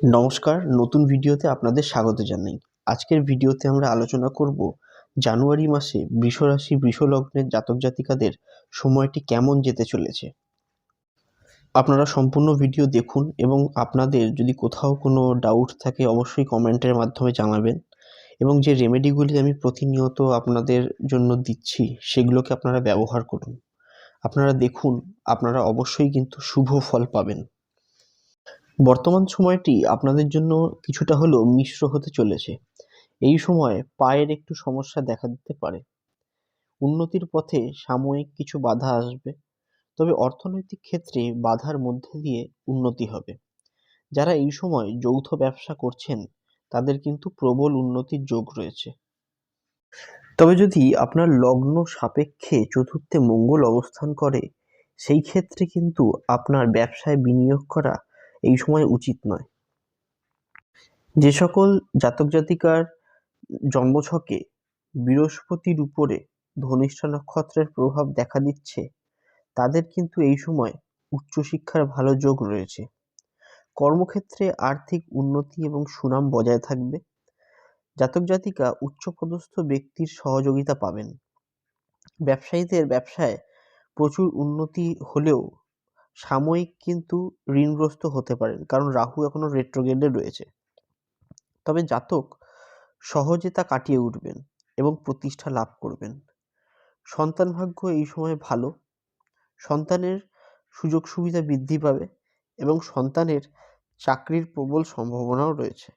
নমস্কার, নতুন ভিডিওতে আপনাদের স্বাগত জানাই। আজকের ভিডিওতে আমরা আলোচনা করব জানুয়ারি মাসে বৃষরাশি বৃষলগ্নের জাতক জাতিকাদের সময়টি কেমন যেতে চলেছে। আপনারা সম্পূর্ণ ভিডিও দেখুন এবং আপনাদের যদি কোথাও কোনো ডাউট থাকে অবশ্যই কমেন্টের মাধ্যমে জানাবেন এবং যে রেমেডিগুলি আমি প্রতিনিয়ত আপনাদের জন্য দিচ্ছি সেগুলোকে আপনারা ব্যবহার করুন। আপনারা দেখুন, আপনারা অবশ্যই কিন্তু শুভ ফল পাবেন। বর্তমান সময়টি আপনাদের জন্য কিছুটা হলেও মিশ্র হতে চলেছে। এই সময়ে পায়ের একটু সমস্যা দেখা দিতে পারে। উন্নতির পথে সাময়িক কিছু বাধা আসবে, তবে অর্থনৈতিক ক্ষেত্রে বাধার মধ্যে দিয়ে উন্নতি হবে। যারা এই সময় যৌথ ব্যবসা করছেন, তাদের কিন্তু প্রবল উন্নতির যোগ রয়েছে। তবে যদি আপনার লগ্ন সাপেক্ষে চতুর্থে মঙ্গল অবস্থান করে, সেই ক্ষেত্রে কিন্তু আপনার ব্যবসায় বিনিয়োগ করা এই সময় উচিত নয়। যে সকল জাতক জাতিকার জন্মছকে বৃহস্পতির উপরে ধনিষ্ঠা নক্ষত্রের প্রভাব দেখা দিচ্ছে, তাদের কিন্তু এই সময় উচ্চশিক্ষার ভালো যোগ রয়েছে। কর্মক্ষেত্রে আর্থিক উন্নতি এবং সুনাম বজায় থাকবে। জাতক জাতিকা উচ্চপদস্থ ব্যক্তির সহযোগিতা পাবেন। ব্যবসায়ীদের ব্যবসায় প্রচুর উন্নতি হলেও সাময়িক কিন্তু ঋণগ্রস্ত হতে পারেন। কারণ রাহু এখনও রেট্রোগেডে রয়েছে। তবে জাতক সহজে তা কাটিয়ে উঠবেন এবং প্রতিষ্ঠা লাভ করবেন। সন্তান ভাগ্য এই সময় ভালো। সন্তানের সুযোগ সুবিধা বৃদ্ধি পাবে এবং সন্তানের চাকরির প্রবল সম্ভাবনাও রয়েছে।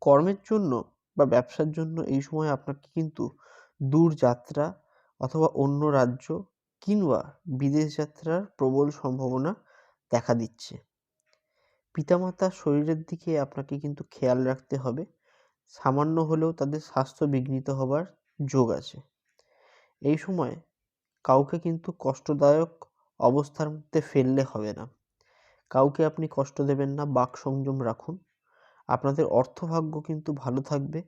কর্মের জন্য বা ব্যবসার জন্য এই সময় আপনাকে কিন্তু দূর যাত্রা অথবা অন্য রাজ্য কিংবা বিদেশ যাত্রার প্রবল সম্ভাবনা দেখা দিচ্ছে। পিতামাতার শরীরের দিকে আপনাকে কিন্তু খেয়াল রাখতে হবে। সামান্য হলেও তাদের স্বাস্থ্য বিঘ্নিত হবার যোগ আছে। এই সময় কাউকে কিন্তু কষ্টদায়ক অবস্থার মধ্যে ফেললে হবে না। কাউকে আপনি কষ্ট দেবেন না, বাক সংযম রাখুন। আপনাদের অর্থভাগ্য কিন্তু ভালো থাকবে।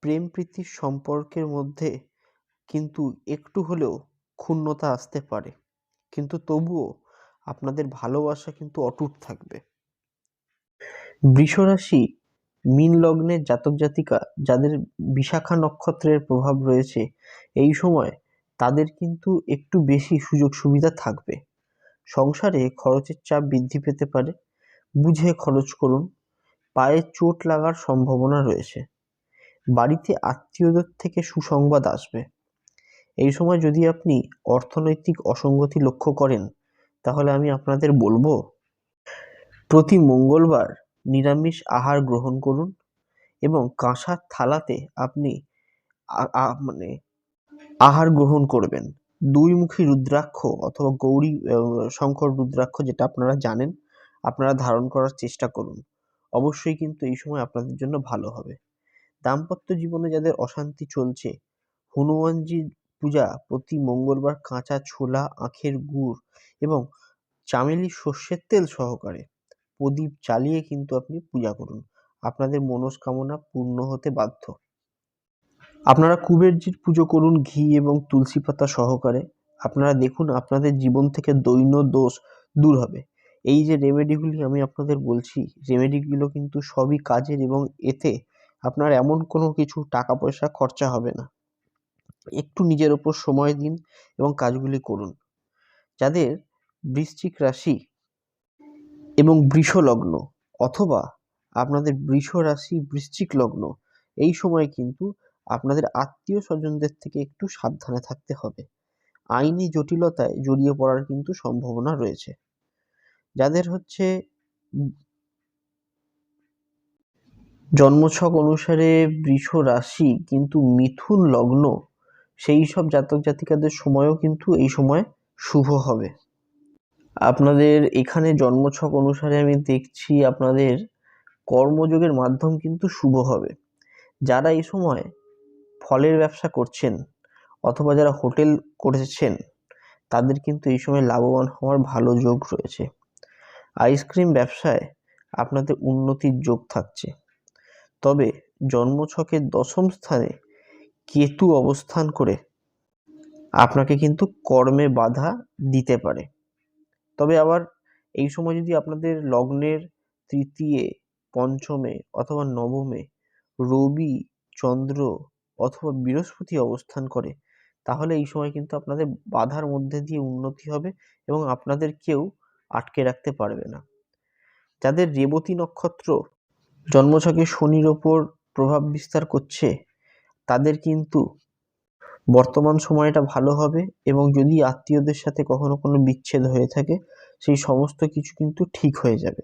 প্রেম প্রীতির সম্পর্কের মধ্যে কিন্তু একটু হলেও ক্ষুণ্ণতা আসতে পারে। কিন্তু তবুও আপনাদের ভালোবাসা কিন্তু অটুট থাকবে। বৃষরাশি মীন লগ্নের জাতক জাতিকা যাদের বিশাখা নক্ষত্রের প্রভাব রয়েছে, এই সময় তাদের কিন্তু একটু বেশি সুযোগ সুবিধা থাকবে। সংসারে খরচের চাপ বৃদ্ধি পেতে পারে। বুঝে খরচ করুন। পায়ে চোট লাগার সম্ভাবনা রয়েছে। বাড়িতে আত্মীয়দের থেকে সুসংবাদ আসবে। এই সময় যদি আপনি অর্থনৈতিক অসঙ্গতি লক্ষ্য করেন, তাহলে আমি আপনাদের বলব, প্রতি মঙ্গলবার নিরামিষ আহার গ্রহণ করুন এবং কাঁসার থালাতে আপনি মানে আহার গ্রহণ করবেন। দুইমুখী রুদ্রাক্ষ অথবা গৌরী শঙ্কর রুদ্রাক্ষ যেটা আপনারা জানেন, আপনারা ধারণ করার চেষ্টা করুন। অবশ্যই কিন্তু এই সময় আপনাদের জন্য ভালো হবে। দাম্পত্য জীবনে যাদের অশান্তি চলছে, হনুমানজির পূজা প্রতি মঙ্গলবার কাঁচা ছোলা, আখের গুড় এবং চামেলি সর্ষের তেল সহকারে। প্রদীপ জ্বালিয়ে কিন্তু আপনি পূজা করুন। আপনাদের মনস্কামনা পূর্ণ হতে বাধ্য। আপনারা কুবেরজির পুজো করুন ঘি এবং তুলসী পাতা সহকারে। আপনারা দেখুন আপনাদের জীবন থেকে দৈন্য দোষ দূর হবে। এই যে রেমেডিগুলি আমি আপনাদের বলছি রেমেডিগুলো কিন্তু সবই কাজের এবং এতে আপনার এমন কোনো কিছু টাকা পয়সা খরচা হবে না। একটু নিজের ওপর সময় দিন এবং কাজগুলি করুন। যাদের বৃশ্চিক রাশি এবং বৃষ লগ্ন অথবা আপনাদের বৃষ রাশি, বৃশ্চিক লগ্ন, এই সময় কিন্তু আপনাদের আত্মীয় স্বজনদের থেকে একটু সাবধানে থাকতে হবে। আইনি জটিলতায় জড়িয়ে পড়ার কিন্তু সম্ভাবনা রয়েছে। যাদের হচ্ছে জন্মছক অনুসারে বৃষ রাশি কিন্তু মিথুন লগ্ন সেই সব জাতক জাতিকাদের সময়ও কিন্তু এই সময় শুভ হবে। আপনাদের এখানে জন্মছক অনুসারে আমি দেখছি আপনাদের কর্মযোগের মাধ্যম কিন্তু শুভ হবে। যারা এই সময় ফলের ব্যবসা করছেন অথবা যারা হোটেল করেছেন, তাদের কিন্তু এই সময় লাভবান হওয়ার ভালো যোগ রয়েছে। আইসক্রিম ব্যবসায় আপনাদের উন্নতির যোগ থাকছে। তবে জন্মছকের দশম স্থানে কেতু অবস্থান করে, আপনাকে কিন্তু কর্মে বাধা দিতে পারে। তবে আবার এই সময় যদি আপনাদের লগ্নের তৃতীয়ে, পঞ্চমে অথবা নবমে রবি, চন্দ্র অথবা বৃহস্পতি অবস্থান করে, তাহলে এই সময় কিন্তু আপনাদের বাধার মধ্যে দিয়ে উন্নতি হবে এবং আপনাদের কেউ আটকে রাখতে পারবে না। যাদের রেবতী নক্ষত্র জন্মছকে শনির ওপর প্রভাব বিস্তার করছে তাদের কিন্তু বর্তমান সময়টা ভালো হবে এবং যদি আত্মীয়দের সাথে কখনো কোনো বিচ্ছেদ হয়ে থাকে, সেই সমস্ত কিছু কিন্তু ঠিক হয়ে যাবে।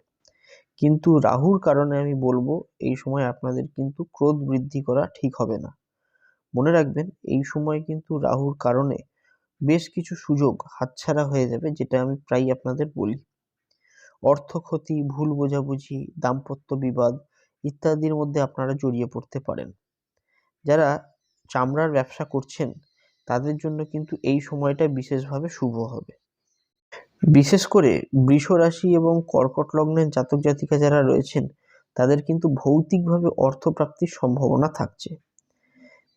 কিন্তু রাহুর কারণে আমি বলব, এই সময় আপনাদের কিন্তু ক্রোধ বৃদ্ধি করা ঠিক হবে না। মনে রাখবেন, এই সময় কিন্তু রাহুর কারণে বেশ কিছু সুযোগ হাতছাড়া হয়ে যাবে, যেটা আমি প্রায় আপনাদের বলি। অর্থ ক্ষতি, ভুল বোঝাবুঝি, দাম্পত্য বিবাদ ইত্যাদির মধ্যে আপনারা জড়িয়ে পড়তে পারেন। যারা চামড়ার ব্যবসা করছেন, তাদের জন্য কিন্তু এই সময়টা বিশেষভাবে শুভ হবে। বিশেষ করে বৃষ রাশি এবং কর্কট লগ্নের জাতক জাতিকা যারা রয়েছেন, তাদের কিন্তু ভৌতিকভাবে অর্থপ্রাপ্তির সম্ভাবনা থাকছে।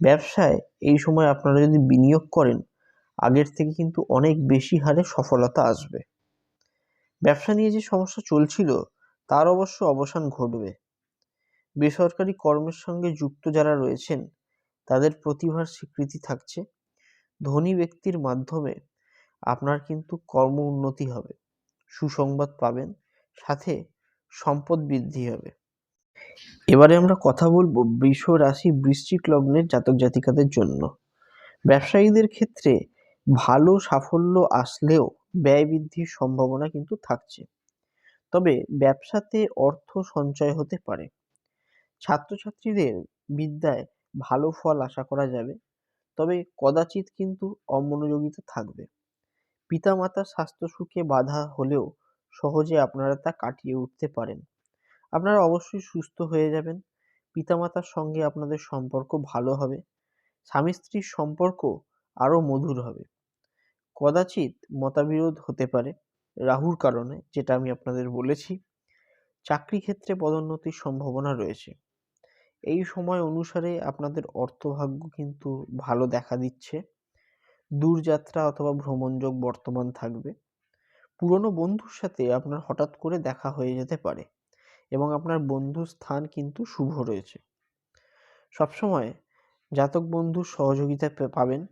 ব্যবসায় এই সময় আপনারা যদি বিনিয়োগ করেন, আগের থেকে কিন্তু অনেক বেশি হারে সফলতা আসবে। ব্যবসা নিয়ে যে সমস্যা চলছিল, তার অবশ্য অবসান ঘটবে। বেসরকারি কর্মের সঙ্গে যুক্ত যারা রয়েছেন, তাদের প্রতিভার স্বীকৃতি থাকছে। ধনী ব্যক্তির মাধ্যমে আপনার কিন্তু কর্ম উন্নতি হবে, সুসংবাদ পাবেন, সাথে সম্পদ বৃদ্ধি হবে। এবারে আমরা কথা বলব বৃষ রাশি বৃশ্চিক লগ্নের জাতক জাতিকাদের জন্য। ব্যবসায়ীদের ক্ষেত্রে ভালো সাফল্য আসলেও ব্যয় বৃদ্ধির সম্ভাবনা কিন্তু থাকছে। তবে ব্যবসাতে অর্থ সঞ্চয় হতে পারে। ছাত্রছাত্রীদের বিদ্যায় ভালো ফল আশা করা যাবে। তবে কদাচিৎ কিন্তু অমনোযোগিতা থাকবে। পিতামাতার স্বাস্থ্য সুখে বাধা হলেও সহজে আপনারা তা কাটিয়ে উঠতে পারেন। আপনারা অবশ্যই সুস্থ হয়ে যাবেন। পিতামাতার সঙ্গে আপনাদের সম্পর্ক ভালো হবে। স্বামী স্ত্রীর সম্পর্ক আরও মধুর হবে। কদাচিৎ মতাবিরোধ হতে পারে রাহুর কারণে, যেটা আমি আপনাদের বলেছি। চাকরি ক্ষেত্রে পদোন্নতির সম্ভাবনা রয়েছে। এই সময় অনুসারে আপনাদের অর্থভাগ্য কিন্তু ভালো দেখা দিচ্ছে। দূরযাত্রা অথবা ভ্রমণযোগ বর্তমান থাকবে। পুরনো বন্ধুর সাথে আপনার হঠাৎ করে দেখা হয়ে যেতে পারে এবং আপনার বন্ধুর স্থান কিন্তু শুভ রয়েছে। সবসময় জাতক বন্ধুর সহযোগিতা পাবেন।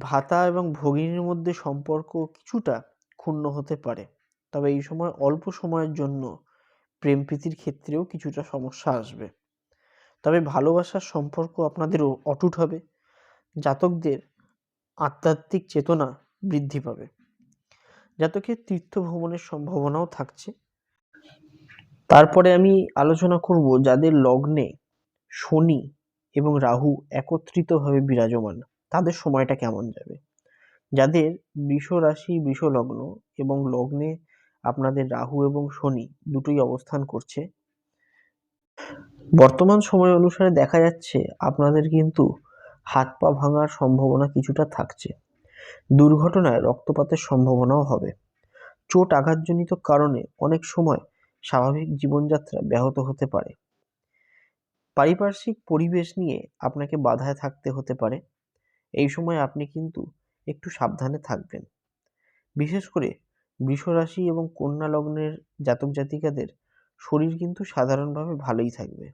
ভাতা এবং ভগিনীর মধ্যে সম্পর্ক কিছুটা ক্ষুণ্ণ হতে পারে। তবে এই সময় অল্প সময়ের জন্য প্রেম প্রীতির ক্ষেত্রেও কিছুটা সমস্যা আসবে। তবে ভালোবাসার সম্পর্ক আপনাদের অটুট হবে। জাতকদের আধ্যাত্মিক চেতনা বৃদ্ধি পাবে। জাতকের তীর্থ ভ্রমণের সম্ভাবনাও থাকছে। তারপরে আমি আলোচনা করব যাদের লগ্নে শনি এবং রাহু একত্রিতভাবে বিরাজমান, তাদের সময়টা কেমন যাবে? যাদের বৃষ রাশি বৃষ লগ্ন এবং লগ্নে আপনাদের রাহু এবং শনি দুটোই অবস্থান করছে। বর্তমান সময় অনুসারে দেখা যাচ্ছে আপনাদের কিন্তু হাত পা ভাঙার সম্ভাবনা কিছুটা থাকছে। দুর্ঘটনায় রক্তপাতের সম্ভাবনাও হবে। চোট আঘাতজনিত কারণে অনেক সময় স্বাভাবিক জীবনযাত্রা ব্যাহত হতে পারে। পারিপার্শ্বিক পরিবেশ নিয়ে আপনাকে বাধায় থাকতে হতে পারে। এই সময় আপনি কিন্তু একটু সাবধানে থাকবেন। বিশেষ করে বৃষরাশি এবং কন্যা লগ্নের জাতক জাতিকাদের শরীর কিন্তু সাধারণভাবে ভালোই থাকবে।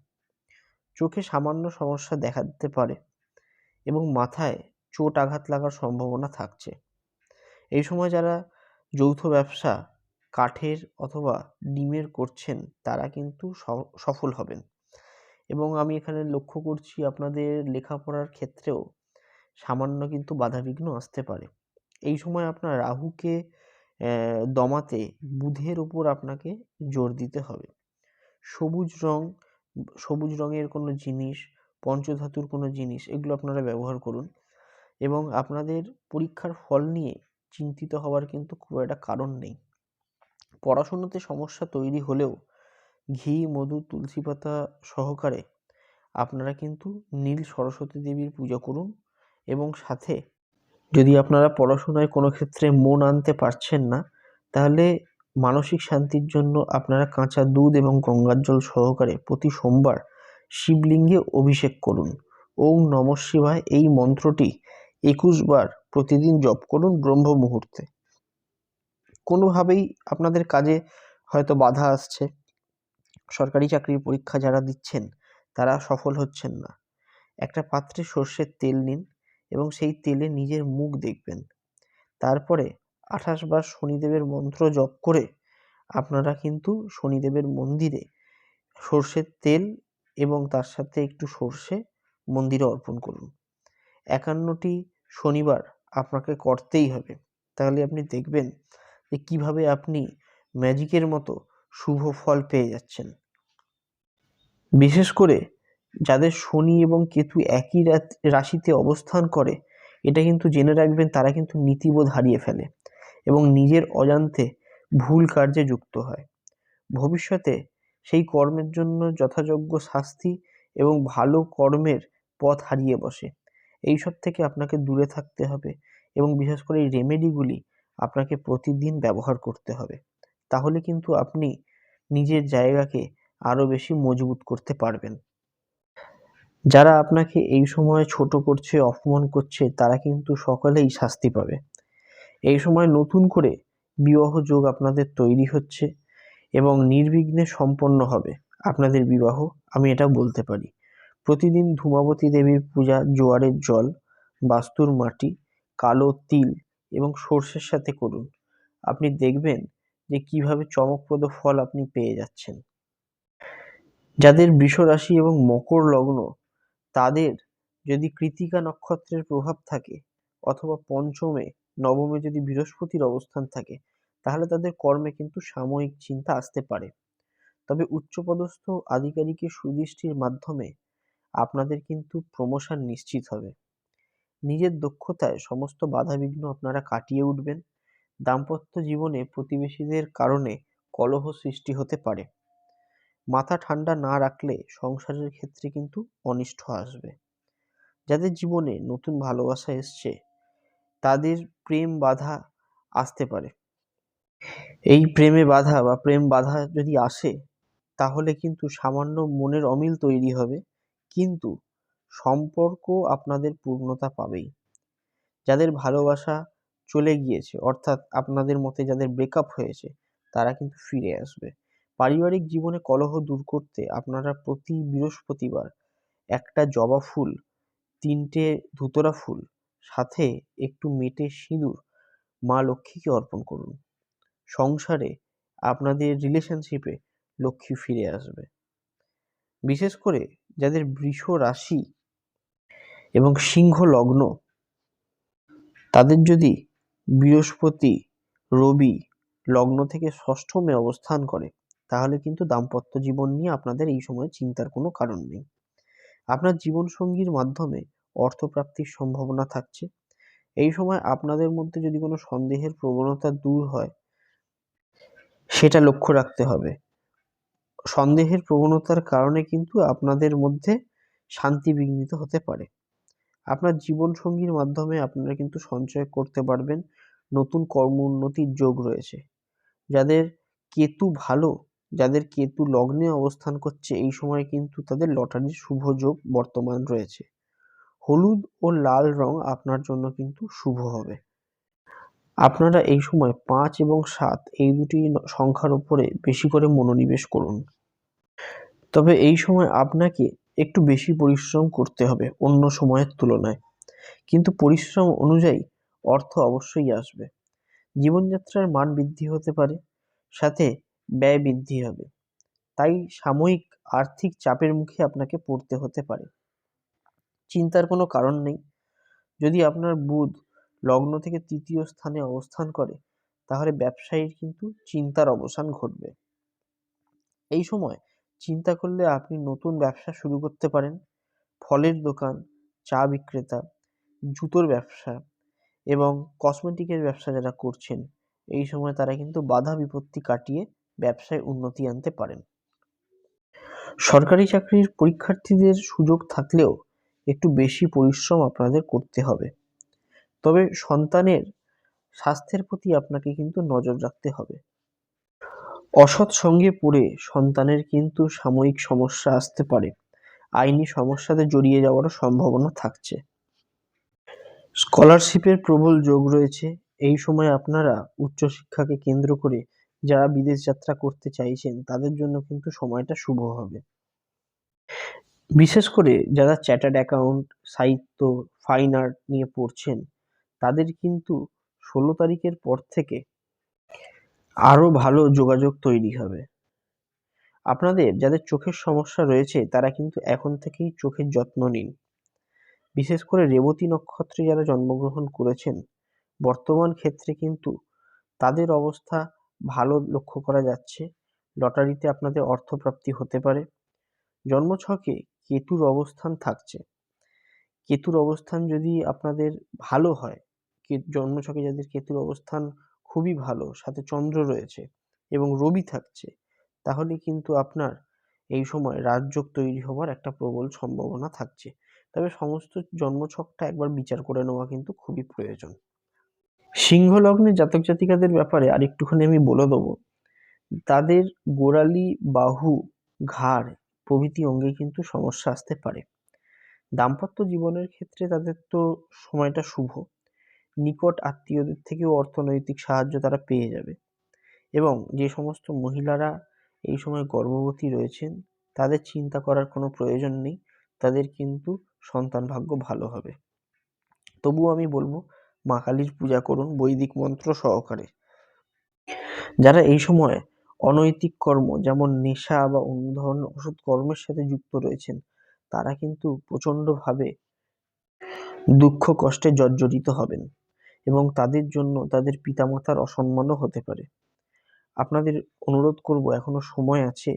চোখে সামান্য সমস্যা দেখা দিতে পারে এবং মাথায় চোট আঘাত লাগার সম্ভাবনা থাকছে। এই সময় যারা যৌথ ব্যবসা, কাঠের অথবা ডিমের করছেন, তারা কিন্তু সফল হবেন। এবং আমি এখানে লক্ষ্য করছি আপনাদের লেখাপড়ার ক্ষেত্রেও সামান্য কিন্তু বাধাবিঘ্ন আসতে পারে। এই সময় আপনার রাহুকে দমাতে বুধের উপর আপনাকে জোর দিতে হবে। সবুজ রং, সবুজ রঙের কোনো জিনিস, পঞ্চধাতুর কোনো জিনিস, এগুলো আপনারা ব্যবহার করুন এবং আপনাদের পরীক্ষার ফল নিয়ে চিন্তিত হওয়ার কিন্তু খুব একটা কারণ নেই। পড়াশুনোতে সমস্যা তৈরি হলেও ঘি, মধু, তুলসী পাতা সহকারে আপনারা কিন্তু নীল সরস্বতী দেবীর পূজা করুন এবং সাথে যদি আপনারা পড়াশোনায় কোনো ক্ষেত্রে মন আনতে পারছেন না, তাহলে মানসিক শান্তির জন্য আপনারা কাঁচা দুধ এবং গঙ্গার জল সহকারে প্রতি সোমবার শিবলিঙ্গে অভিষেক করুন। ওম নম শিবায়। এই মন্ত্রটি একুশ বার প্রতিদিন জপ করুন ব্রহ্ম মুহূর্তে। কোনোভাবেই আপনাদের কাজে হয়তো বাধা আসছে। সরকারি চাকরির পরীক্ষা যারা দিচ্ছেন, তারা সফল হচ্ছেন না। একটা পাত্রে সর্ষের তেল নিন। এবং সেই তেলে নিজের মুখ দেখবেন। তারপরে আঠাশ বার শনিদেবের মন্ত্র জপ করে আপনারা কিন্তু শনিদেবের মন্দিরে সর্ষের তেল এবং তার সাথে একটু সর্ষে মন্দিরে অর্পণ করুন। একান্নটি শনিবার আপনাকে করতেই হবে। তাহলে আপনি দেখবেন যে কীভাবে আপনি ম্যাজিকের মতো শুভ ফল পেয়ে যাচ্ছেন। বিশেষ করে যাদের শনি এবং কেতু একই রাশিতে অবস্থান করে, এটা কিন্তু জেনে রাখবেন তারা কিন্তু নীতিবোধ হারিয়ে ফেলে এবং নিজের অজান্তে ভুল কার্যে যুক্ত হয়। ভবিষ্যতে সেই কর্মের জন্য যথাযোগ্য শাস্তি এবং ভালো কর্মের পথ হারিয়ে বসে। এইসব থেকে আপনাকে দূরে থাকতে হবে এবং বিশেষ করে এই রেমেডিগুলি আপনাকে প্রতিদিন ব্যবহার করতে হবে। তাহলে কিন্তু আপনি নিজের জায়গাকে আরও বেশি মজবুত করতে পারবেন। যারা আপনাকে এই সময় ছোট করছে, অপমান করছে, তারা কিন্তু সকলেই শাস্তি পাবে। এই সময় নতুন করে বিবাহ যোগ আপনাদের তৈরি হচ্ছে এবং নির্বিঘ্নে সম্পন্ন হবে আপনাদের বিবাহ, আমি এটা বলতে পারি। প্রতিদিন ধূমাবতী দেবীর পূজা, জোয়ারের জল, বাস্তুর মাটি, কালো তিল এবং সর্ষের সাথে করুন। আপনি দেখবেন যে কীভাবে চমকপ্রদ ফল আপনি পেয়ে যাচ্ছেন। যাদের বৃষ রাশি এবং মকর লগ্ন তাদের যদি কৃতিকা নক্ষত্রের প্রভাব থাকে অথবা পঞ্চমে, নবমে যদি বৃহস্পতির অবস্থান থাকে, তাহলে তাদের কর্মে কিন্তু সাময়িক চিন্তা আসতে পারে। তবে উচ্চপদস্থ আধিকারিকের সুদৃষ্টির মাধ্যমে আপনাদের কিন্তু প্রমোশন নিশ্চিত হবে। নিজের দক্ষতায় সমস্ত বাধাবিঘ্ন আপনারা কাটিয়ে উঠবেন। দাম্পত্য জীবনে প্রতিবেশীদের কারণে কলহ সৃষ্টি হতে পারে। মাথা ঠান্ডা না রাখলে সংসারের ক্ষেত্রে কিন্তু অনিষ্ট আসবে। যাদের জীবনে নতুন ভালোবাসা এসছে, তাদের প্রেম বাধা আসতে পারে। এই প্রেমে বাধা বা প্রেম বাধা যদি আসে, তাহলে কিন্তু সামান্য মনের অমিল তৈরি হবে, কিন্তু সম্পর্ক আপনাদের পূর্ণতা পাবেই। যাদের ভালোবাসা চলে গিয়েছে, অর্থাৎ আপনাদের মতে যাদের ব্রেকআপ হয়েছে, তারা কিন্তু ফিরে আসবে। পারিবারিক জীবনে কলহ দূর করতে আপনারা প্রতি বৃহস্পতিবার একটা জবা ফুল, তিনটে ধুতরা ফুল, সাথে একটু মেটে সিঁদুর মা লক্ষ্মীকে অর্পণ করুন। সংসারে আপনাদের রিলেশনশিপে লক্ষ্মী ফিরে আসবে। বিশেষ করে যাদের বৃষ রাশি এবং সিংহ লগ্ন, তাদের যদি বৃহস্পতি, রবি লগ্ন থেকে ষষ্ঠমে অবস্থান করে তাহলে কিন্তু দাম্পত্য জীবন নিয়ে আপনাদের এই সময় চিন্তার কোনো কারণ নেই। আপনার জীবনসঙ্গীর মাধ্যমে অর্থপ্রাপ্তির সম্ভাবনা থাকছে। এই সময় আপনাদের মধ্যে যদি কোনো সন্দেহের প্রবণতা দূর হয়, সেটা লক্ষ্য রাখতে হবে। সন্দেহের প্রবণতার কারণে কিন্তু আপনাদের মধ্যে শান্তি বিঘ্নিত হতে পারে। আপনার জীবনসঙ্গীর মাধ্যমে আপনারা কিন্তু সঞ্চয় করতে পারবেন। নতুন কর্ম উন্নতির যোগ রয়েছে। যাদের কেতু ভালো যাদের কেতু লগ্নে অবস্থান করছে, এই সময় কিন্তু তাদের লটারির শুভ যোগ বর্তমান রয়েছে। হলুদ ও লাল রং আপনার জন্য কিন্তু শুভ হবে। আপনারা এই সময় পাঁচ এবং সাত এই দুটি সংখ্যার উপরে বেশি করে মনোনিবেশ করুন। তবে এই সময় আপনাকে একটু বেশি পরিশ্রম করতে হবে অন্য সময়ের তুলনায়। কিন্তু পরিশ্রম অনুযায়ী অর্থ অবশ্যই আসবে। জীবনযাত্রার মান বৃদ্ধি হতে পারে। সাথে ব্যয় বৃদ্ধি হবে। তাই সাময়িক আর্থিক চাপের মুখে আপনাকে পড়তে হতে পারে। চিন্তার কোনো কারণ নেই। যদি আপনার বুধ লগ্ন থেকে তৃতীয় স্থানে অবস্থান করে, তাহলে ব্যবসায়ীর কিন্তু চিন্তার অবসান ঘটবে। এই সময় চিন্তা করলে আপনি নতুন ব্যবসা শুরু করতে পারেন। ফলের দোকান, চা বিক্রেতা, জুতোর ব্যবসা এবং কসমেটিকের ব্যবসা যারা করছেন, এই সময় তারা কিন্তু বাধা বিপত্তি কাটিয়ে ব্যবসায় উন্নতি আনতে পারেন। সরকারি চাকরির পরীক্ষার্থীদের সুযোগ থাকলেও একটু বেশি পরিশ্রম আপনাদের করতে হবে। তবে সন্তানের স্বাস্থ্যের প্রতি আপনাকে কিন্তু নজর রাখতে হবে। অসৎ সঙ্গে পড়ে সন্তানের কিন্তু সাময়িক সমস্যা আসতে পারে। আইনি সমস্যাতে জড়িয়ে যাওয়ারও সম্ভাবনা থাকছে। স্কলারশিপের প্রবল যোগ রয়েছে। এই সময় আপনারা উচ্চশিক্ষাকে কেন্দ্র করে যারা বিদেশ যাত্রা করতে চাইছেন, তাদের জন্য কিন্তু সময়টা শুভ হবে। বিশেষ করে যারা চ্যাটার্ড অ্যাকাউন্ট সাহিত্য ফাইন আর্ট নিয়ে পড়ছেন, তাদের কিন্তু ষোলো তারিখের পর থেকে আরও ভালো যোগাযোগ তৈরি হবে। আপনাদের যাদের চোখের সমস্যা রয়েছে, তারা কিন্তু এখন থেকেই চোখের যত্ন নিন। বিশেষ করে রেবতী নক্ষত্রে যারা জন্মগ্রহণ করেছেন, বর্তমান ক্ষেত্রে কিন্তু তাদের অবস্থা ভালো লক্ষ্য করা যাচ্ছে। লটারিতে আপনাদের অর্থপ্রাপ্তি হতে পারে। জন্মছকে কেতুর অবস্থান থাকছে। কেতুর অবস্থান যদি আপনাদের ভালো হয় জন্মছকে যাদের কেতুর অবস্থান খুবই ভালো, সাথে চন্দ্র রয়েছে এবং রবি থাকছে, তাহলে কিন্তু আপনার এই সময় রাজযোগ তৈরি হওয়ার একটা প্রবল সম্ভাবনা থাকছে। তবে সমস্ত জন্মছকটা একবার বিচার করে নেওয়া কিন্তু খুবই প্রয়োজন। সিংহ লগ্নের জাতক জাতিকাদের ব্যাপারে আর একটুখানি আমি বলে দেবো। তাদের গোড়ালি, বাহু, ঘাড় প্রভৃতি অঙ্গে কিন্তু সমস্যা আসতে পারে। দাম্পত্য জীবনের ক্ষেত্রে তাদের তো সময়টা শুভ। নিকট আত্মীয়দের থেকেও অর্থনৈতিক সাহায্য তারা পেয়ে যাবে। এবং যে সমস্ত মহিলারা এই সময় গর্ভবতী রয়েছেন, তাদের চিন্তা করার কোনো প্রয়োজন নেই। তাদের কিন্তু সন্তান ভাগ্য ভালো হবে। তবুও আমি বলব মা কালীর পূজা করুন বৈদিক মন্ত্র সহকারে। যারা এই সময় অনৈতিক কর্ম, যেমন নেশা বা অন্য ধরনের ওষুধ কর্মের সাথে যুক্ত রয়েছেন, তারা কিন্তু প্রচণ্ডভাবে দুঃখ কষ্টে জর্জরিত হবেন এবং তাদের জন্য তাদের পিতামাতার অসম্মানও হতে পারে। আপনাদের অনুরোধ করব, এখনও সময় আছে,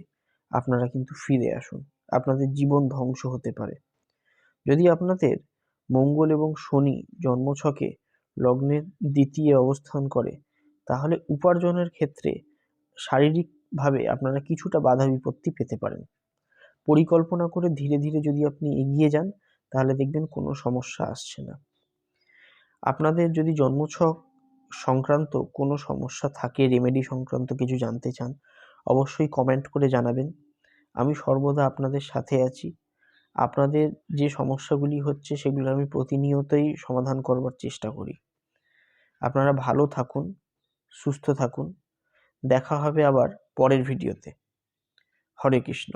আপনারা কিন্তু ফিরে আসুন। আপনাদের জীবন ধ্বংস হতে পারে। যদি আপনাদের মঙ্গল এবং শনি জন্মছকে লগ্নের দ্বিতীয় অবস্থান করে, তাহলে উপার্জনের ক্ষেত্রে শারীরিকভাবে আপনারা কিছুটা বাধা বিপত্তি পেতে পারেন। পরিকল্পনা করে ধীরে ধীরে যদি আপনি এগিয়ে যান, তাহলে দেখবেন কোনো সমস্যা আসছে না। আপনাদের যদি জন্মছক সংক্রান্ত কোনো সমস্যা থাকে রেমেডি সংক্রান্ত কিছু জানতে চান, অবশ্যই কমেন্ট করে জানাবেন। আমি সর্বদা আপনাদের সাথে আছি। আপনাদের যে সমস্যাগুলি হচ্ছে, সেগুলো আমি প্রতিনিয়তই সমাধান করবার চেষ্টা করি। আপনারা ভালো থাকুন, সুস্থ থাকুন। দেখা হবে আবার পরের ভিডিওতে। হরে কৃষ্ণ।